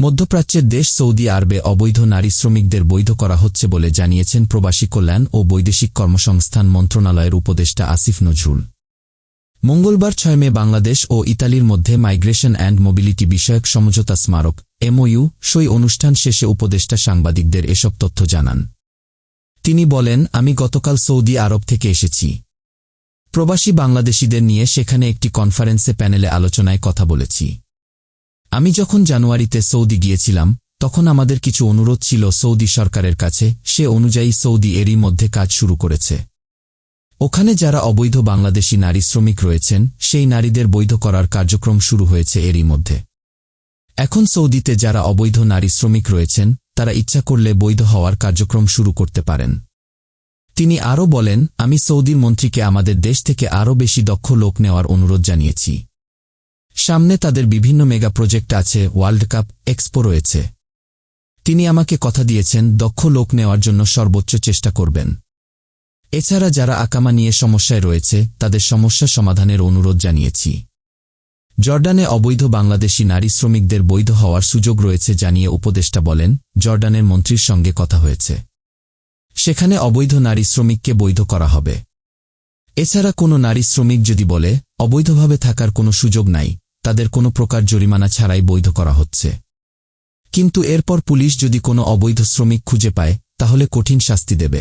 মধ্যপ্রাচ্যের দেশ সৌদি আরবে অবৈধ নারী শ্রমিকদের বৈধ করা হচ্ছে বলে জানিয়েছেন প্রবাসী কল্যাণ ও বৈদেশিক কর্মসংস্থান মন্ত্রণালয়ের উপদেষ্টা আসিফ নজরুল। মঙ্গলবার ছয় মে বাংলাদেশ ও ইতালির মধ্যে মাইগ্রেশন অ্যান্ড মোবিলিটি বিষয়ক সমঝোতা স্মারক, এমওইউ, সই অনুষ্ঠান শেষে উপদেষ্টা সাংবাদিকদের এসব তথ্য জানান। তিনি বলেন, আমি গতকাল সৌদি আরব থেকে এসেছি। প্রবাসী বাংলাদেশিদের নিয়ে সেখানে একটি কনফারেন্সে প্যানেলে আলোচনায় কথা বলেছি। আমি যখন জানুয়ারিতে সৌদি গিয়েছিলাম, তখন আমাদের কিছু অনুরোধ ছিল সৌদি সরকারের কাছে, সে অনুযায়ী সৌদি এরই মধ্যে কাজ শুরু করেছে। ওখানে যারা অবৈধ বাংলাদেশি নারী শ্রমিক রয়েছেন, সেই নারীদের বৈধ করার কার্যক্রম শুরু হয়েছে এরই মধ্যে। এখন সৌদিতে যারা অবৈধ নারী শ্রমিক রয়েছেন, তারা ইচ্ছা করলে বৈধ হওয়ার কার্যক্রম শুরু করতে পারেন। তিনি আরও বলেন, আমি সৌদির মন্ত্রীকে আমাদের দেশ থেকে আরও বেশি দক্ষ লোক নেওয়ার অনুরোধ জানিয়েছি। সামনে তাদের বিভিন্ন মেগা প্রজেক্ট আছে, ওয়ার্ল্ড কাপ, এক্সপো রয়েছে। তিনি আমাকে কথা দিয়েছেন, দক্ষ লোক নেওয়ার জন্য সর্বোচ্চ চেষ্টা করবেন। এছাড়া যারা আকামা নিয়ে সমস্যায় রয়েছে, তাদের সমস্যা সমাধানের অনুরোধ জানিয়েছি। জর্ডানে অবৈধ বাংলাদেশি নারী শ্রমিকদের বৈধ হওয়ার সুযোগ রয়েছে জানিয়ে উপদেষ্টা বলেন, জর্ডানের মন্ত্রীর সঙ্গে কথা হয়েছে। সেখানে অবৈধ নারী শ্রমিককে বৈধ করা হবে। এছাড়া কোনো নারী শ্রমিক যদি বলে, অবৈধভাবে থাকার কোনো সুযোগ নাই তাদের কোনো প্রকার জরিমানা ছাড়াই বৈধ করা হচ্ছে। কিন্তু এরপর পুলিশ যদি কোনো অবৈধ শ্রমিক খুঁজে পায়, তাহলে কঠিন শাস্তি দেবে।